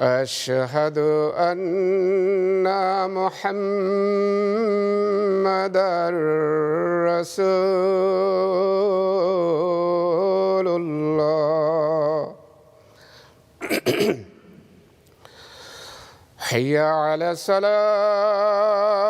أشهد أن محمدا رسول الله. حي على الصلاة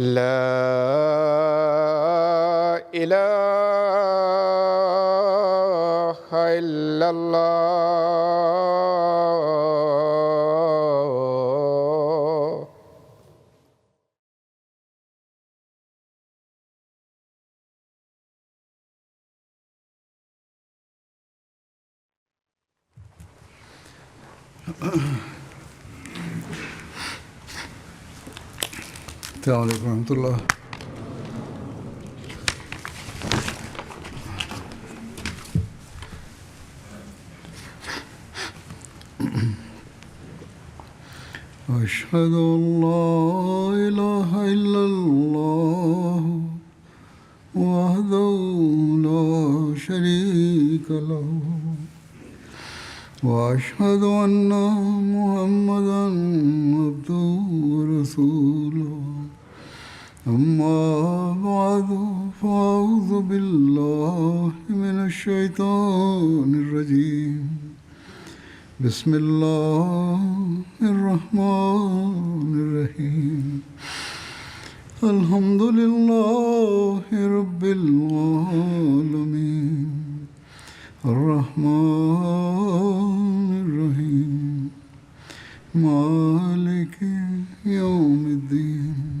لا الہ الا اللہ Mm-hmm. السلام عليكم ورحمة الله. أشهد أن لا إله إلا الله وحده لا شريك له وأشهد أن محمدا عبده ورسوله. أما بعد فأعوذ بالله من الشيطان الرجيم. بسم الله الرحمن الرحيم. الحمد لله رب العالمين. الرحمن الرحيم. مالك يوم الدين.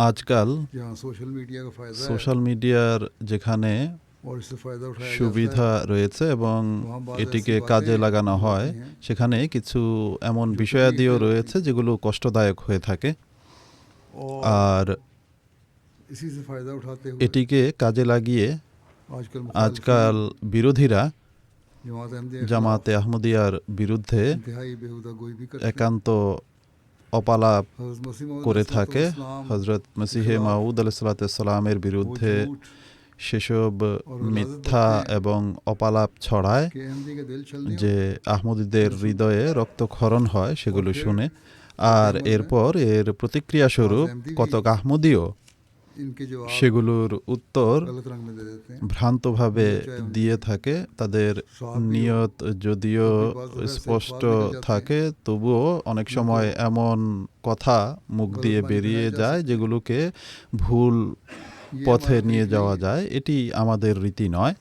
আজকাল social মিডিয়ার যেখানে সুবিধা রয়েছে এবং এটিকে কাজে লাগানো হয় সেখানে কিছু এমন বিষয়াদিও রয়েছে যেগুলো কষ্টদায়ক হয়ে থাকে আর এটিকে কাজে লাগিয়ে আজকাল বিরোধীরা জামাতে আহমদিয়ার বিরুদ্ধে একান্ত অপালাপ করে থাকে। হজরত মসিহে মাউদ আলাইসালাতামের বিরুদ্ধে সেসব মিথ্যা এবং অপালাপ ছড়ায় যে আহমদীদের হৃদয়ে রক্তক্ষরণ হয় সেগুলো শুনে। আর এরপর এর প্রতিক্রিয়া স্বরূপ কতক আহমদীয় সেগুলোর উত্তর ভ্রান্তভাবে দিয়ে থাকে তাদের নিয়ত যদিও স্পষ্ট থাকে তবুও অনেক সময় এমন কথা মুখ দিয়ে বেরিয়ে যায় যেগুলোকে ভুল পথে নিয়ে যাওয়া যায় এটি আমাদের রীতি নয়।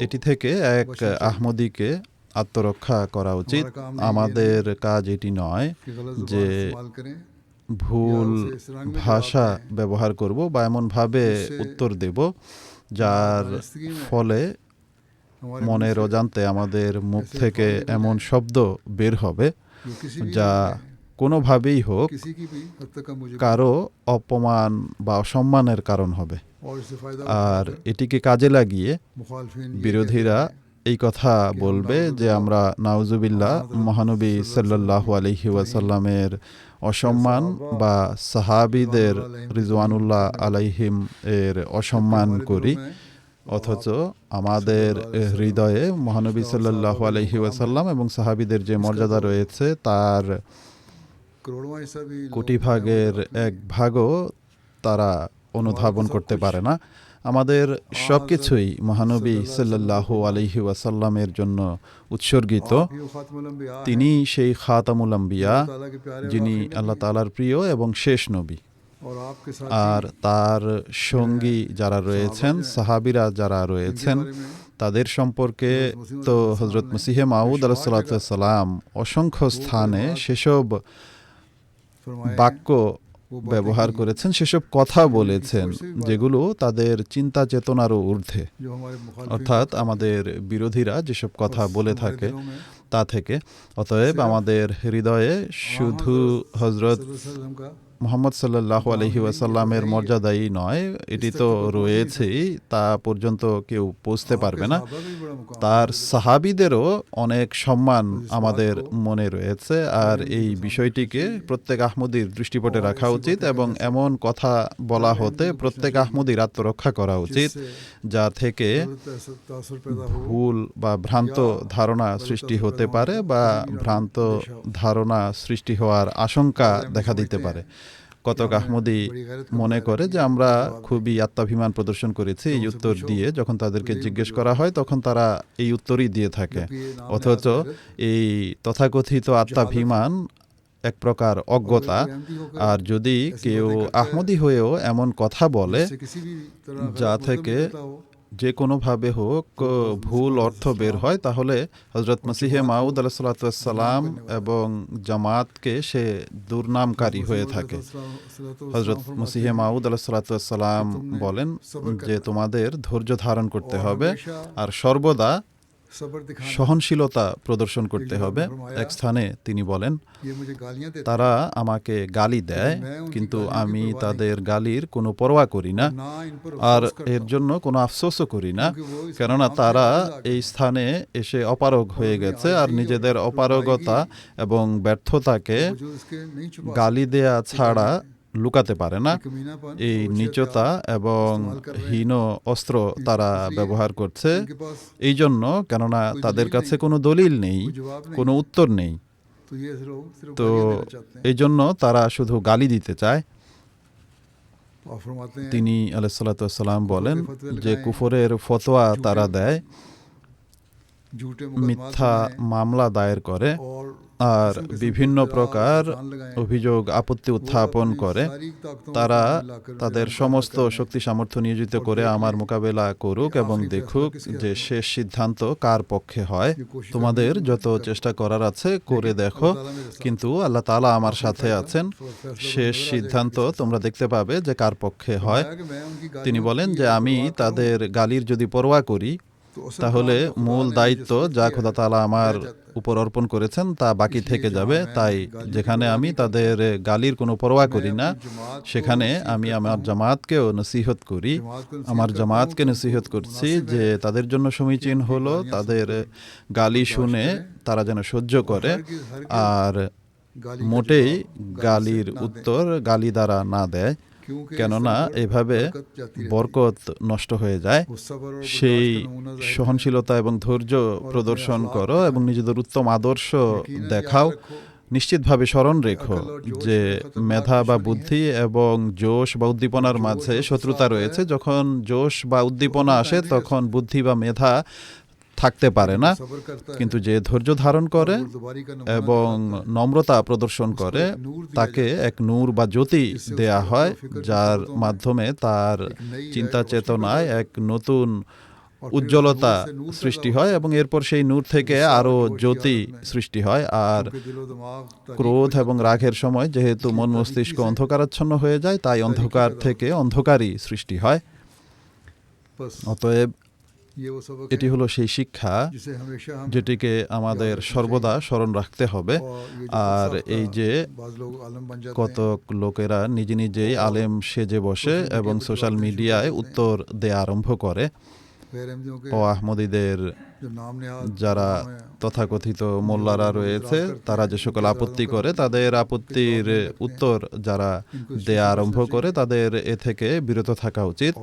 এটি থেকে এক আহমদিকে আত্মরক্ষা করা উচিত। আমাদের কাজ এটি নয় যে ভুল ভাষা ব্যবহার করব বা এমনভাবে উত্তর দেব যার ফলে মনের অজান্তে আমাদের মুখ থেকে এমন শব্দ বের হবে যা কোনোভাবেই হোক কারও অপমান বা অসম্মানের কারণ হবে। আর এটিকে কাজে লাগিয়ে বিরোধীরা এই কথা বলবে যে আমরা নাউজুবিল্লাহ মহানবী সাল্লাহ আলহি ওয়াসাল্লামের অসম্মান বা সাহাবিদের রিজওয়ানুল্লাহ আলাইহিম এর অসম্মান করি। অথচ আমাদের হৃদয়ে মহানবী সাল্লাহ আলহি ওয়াসাল্লাম এবং সাহাবিদের যে মর্যাদা রয়েছে, তার কোটি ভাগের এক ভাগও তারা অনুধাবন করতে পারে না। আমাদের সব কিছুই মহানবী সাল্লাহ আলহি ওয়াসাল্লামের জন্য উৎসর্গিত। তিনি সেই খাতামুল আম্বিয়া যিনি আল্লাহ তালার প্রিয় এবং শেষ নবী। আর তার সঙ্গী যারা রয়েছেন সাহাবিরা যারা রয়েছেন তাদের সম্পর্কে তো হজরত মসিহে মাউদ আলাহ সাল্লাম অসংখ্য স্থানে সেসব বাক্য ব্যবহার করেছেন সেসব কথা বলেছেন যেগুলো তাদের চিন্তা চেতনারও ঊর্ধ্বে। অর্থাৎ আমাদের বিরোধীরা যেসব কথা বলে থাকে তা থেকে। অতএব আমাদের হৃদয়ে শুধু হজরত মোহাম্মদ সাল্লাহ আলহি ওয়াসাল্লামের মর্যাদাই নয়, এটি তো রয়েছেই, তা পর্যন্ত কেউ পৌঁছতে পারবে না। তার সাহাবিদেরও অনেক সম্মান আমাদের মনে রয়েছে, আর এই বিষয়টিকে প্রত্যেক আহমদির দৃষ্টিপটে রাখা উচিত এবং এমন কথা বলা হতে প্রত্যেক আহমদির আত্মরক্ষা করা উচিত, যা থেকে ভুল বা ভ্রান্ত ধারণা সৃষ্টি হতে পারে বা ভ্রান্ত ধারণা সৃষ্টি হওয়ার আশঙ্কা দেখা দিতে পারে। কতক আহমদি মনে করে যে আমরা খুবই আত্মাভিমান প্রদর্শন করেছি এই উত্তর দিয়ে। যখন তাদেরকে জিজ্ঞেস করা হয় তখন তারা এই উত্তরই দিয়ে থাকে। অথচ এই তথাকথিত আত্মাভিমান এক প্রকার অজ্ঞতা। আর যদি কেউ আহমদি হয়েও এমন কথা বলে যা থেকে যে কোনোভাবে হোক ভুল অর্থ বের হয়। তাহলে হজরত মসিহে মাউদ আলাহাতাম এবং জামাতকে সে দুর্নামকারী হয়ে থাকে। হজরত মসিহে মাউদ আলাহাতাম বলেন যে তোমাদের ধৈর্য ধারণ করতে হবে আর সর্বদা সহনশীলতা প্রদর্শন করতে হবে। এক স্থানে তিনি বলেন তারা আমাকে গালি দেয় কিন্তু আমি তাদের গালির কোনো পরোয়া করি না আর এর জন্য কোনো আফসোসও করি না। কেননা তারা এই স্থানে এসে অপারগ হয়ে গেছে আর নিজেদের অপারগতা এবং ব্যর্থতাকে গালি দেয়া ছাড়া লুকাতে পারে না। এই নিচতা এবং হীন অস্ত্র তারা ব্যবহার করছে। এই জন্য কেননা তাদের কাছে কোনো দলিল নেই কোনো উত্তর নেই। তো এই জন্য তারা শুধু গালি দিতে চায়। তিনি আলাইসাল্লাম বলেন যে কুফরের ফতোয়া তারা দেয় মিথ্যা মামলা দায়ের করে। আর বিভিন্ন প্রকার অভিযোগ আপত্তি উত্থাপন করে। তারা তাদের সমস্ত শক্তি সামর্থ্য নিয়োজিত করে আমার মোকাবেলা করুক এবং দেখুক যে শেষ সিদ্ধান্ত কার পক্ষে হয়। তোমাদের যত চেষ্টা করার আছে করে দেখো। কিন্তু আল্লাহ তালা আমার সাথে আছেন। শেষ সিদ্ধান্ত তোমরা দেখতে পাবে যে কার পক্ষে হয়। তিনি বলেন যে আমি তাদের গালির যদি পরোয়া করি তাহলে মূল দায়িত্ব যা খোদা তালা আমার উপর অর্পণ করেছেন তা বাকি থেকে যাবে। তাই যেখানে আমি তাদের গালির কোনো পরোয়া করি না, সেখানে আমি আমার জামাতকেও নসিহত করি। আমার জামাতকে নসিহত করছি যে তাদের জন্য সমীচীন হলো, তাদের গালি শুনে তারা যেন সহ্য করে। আর মোটেই গালির উত্তর গালি দ্বারা না দেয়। কেননা এভাবে বরকত নষ্ট হয়ে যায়। সেই সহনশীলতা এবং ধৈর্য প্রদর্শন করো এবং নিজেদের উত্তম আদর্শ দেখাও। নিশ্চিতভাবে স্মরণ রেখো যে মেধা বা বুদ্ধি এবং জোশ বা উদ্দীপনার মাঝে শত্রুতা রয়েছে। যখন জোশ বা উদ্দীপনা আসে তখন বুদ্ধি বা মেধা থাকতে পারে না। কিন্তু যে ধৈর্য ধারণ করে এবং নম্রতা প্রদর্শন করে তাকে এক নূর বা জ্যোতি দেয়া হয় যার মাধ্যমে তার চিন্তা চেতনায় এক নতুন উজ্জ্বলতা সৃষ্টি হয় এবং এরপর সেই নূর থেকে আরও জ্যোতি সৃষ্টি হয় আর ক্রোধ এবং রাগের সময় যেহেতু মন মস্তিষ্ক অন্ধকারাচ্ছন্ন হয়ে যায় তাই অন্ধকার থেকে অন্ধকারই সৃষ্টি হয়। অতএব এটি হলো সেই শিক্ষা যেটিকে আমাদের সর্বদা স্মরণ রাখতে হবে। আর এই যে কতক লোকেরা নিজে নিজেই আলেম সেজে বসে এবং সোশ্যাল মিডিয়ায় উত্তর দেয়া আরম্ভ করে ও আহমদীদের যারা তথাকথিত মোল্লারা রয়েছে, তারা যে সকল আপত্তি করে, তাদের আপত্তির উত্তর যারা দেয়া আরম্ভ করে, তাদের এ থেকে বিরত থাকা উচিত।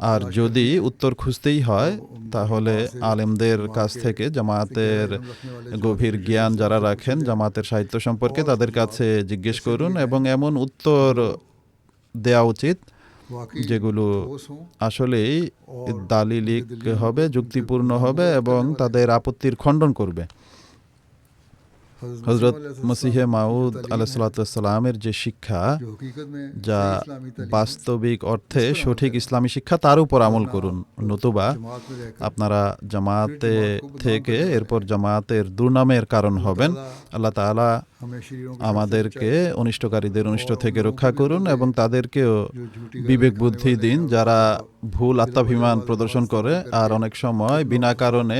আর যদি উত্তর খুঁজতেই হয়, তাহলে আলেমদের কাছ থেকে জামাতের গভীর জ্ঞান যারা রাখেন জামাতের সাহিত্য সম্পর্কে তাদের কাছে জিজ্ঞেস করুন এবং এমন উত্তর দেওয়া উচিত যেগুলো আসলেই দালিলিক হবে যুক্তিপূর্ণ হবে এবং তাদের আপত্তির খণ্ডন করবে। হজরত মসিহে মাউদ আলাহাতামের যে শিক্ষা যা বাস্তবিক অর্থে সঠিক ইসলামী শিক্ষা তার উপর আমল করুন। নতুবা আপনারা জামাতে থেকে এরপর জামাতের দুর্নামের কারণ হবেন। আল্লাহ তালা আমাদেরকে অনিষ্টকারীদের অনিষ্ট থেকে রক্ষা করুন এবং তাদেরকেও বিবেক বুদ্ধি দিন যারা ভুল আত্মাভিমান প্রদর্শন করে আর অনেক সময় বিনা কারণে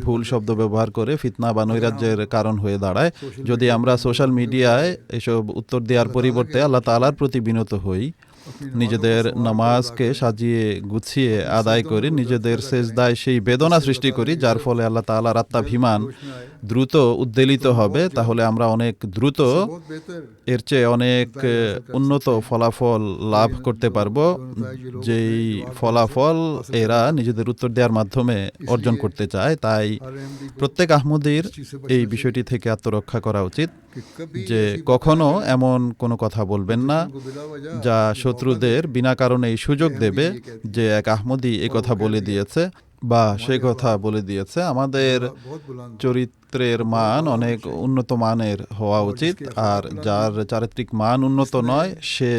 ভুল শব্দ ব্যবহার করে ফিতনা বা নৈরাজ্যের কারণ হয়ে দাঁড়ায়। যদি আমরা সোশ্যাল মিডিয়ায় এসব উত্তর দেওয়ার পরিবর্তে আল্লাহ তালার প্রতি বিনত হই নিজেদের নামাজকে সাজিয়ে, গুছিয়ে আদায় করি, নিজেদের সেজদায় সেই বেদনা সৃষ্টি করি, যার ফলে আল্লাহ তালার আত্মাভিমান দ্রুত উদ্বেলিত হবে। তাহলে আমরা অনেক দ্রুত এর চেয়ে অনেক উন্নত ফলাফল লাভ করতে পারব। যেই ফলাফল এরা নিজেদের উত্তর দেওয়ার মাধ্যমে অর্জন করতে চায়, তাই প্রত্যেক আহমদির এই বিষয়টি থেকে আত্মরক্ষা করা উচিত যে কখনো এমন কোনো কথা বলবেন না যা শত্রুদের বিনা কারণে এই সুযোগ দেবে যে এক আহমদি কথা বলে দিয়েছে বা সে কথা বলে দিয়েছে। আমাদের চরিত্র ক্ষেত্রে এর মান অনেক উন্নত মানের হওয়া উচিত। আর যার চারিত্রিক মান উন্নত নয়, সে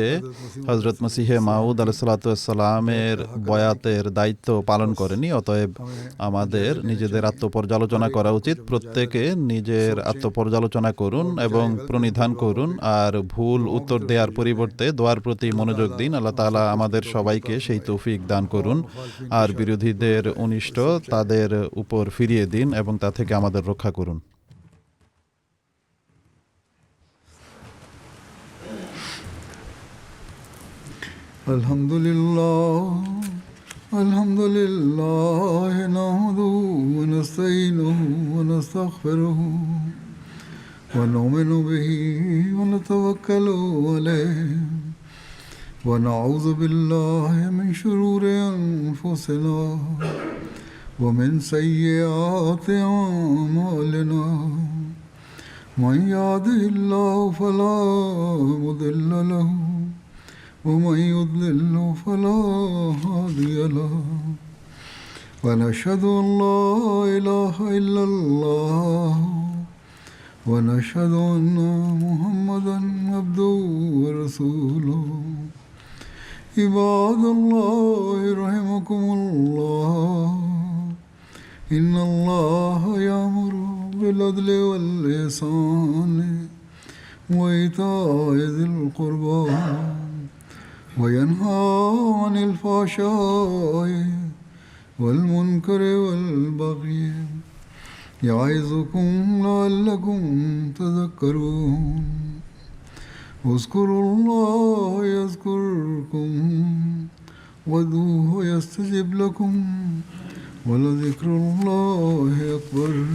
হজরত মসিহে মাউদ আলসালাতামের বয়াতের দায়িত্ব পালন করেনি। অতএব আমাদের নিজেদের আত্মপর্যালোচনা করা উচিত। প্রত্যেকে নিজের আত্মপর্যালোচনা করুন এবং প্রণিধান করুন। আর ভুল উত্তর দেওয়ার পরিবর্তে দোয়ার প্রতি মনোযোগ দিন। আল্লাহ তালা আমাদের সবাইকে সেই তৌফিক দান করুন। আর বিরোধীদের অনিষ্ট তাদের উপর ফিরিয়ে দিন এবং তা থেকে আমাদের রক্ষা করুন। الحمد لله الحمد لله نحمده ونستعينه ونستغفره ونؤمن به ونتوكل عليه ونعوذ بالله من شرور أنفسنا ومن سيئات أعمالنا من يهده الله فلا مضل له ومن يضلل فلا هادي له. ونشهد أن لا إله إلا الله ونشهد أن محمدا عبده ورسوله. عباد الله رحمكم الله. إن الله يأمر بالعدل والإحسان وإيتاء ذي القربى وينهى عن الفحشاء والمنكر والبغي يعظكم لعلكم تذكرون اذكروا الله يذكركم وادعوه يستجب لكم ولذكر الله أكبر.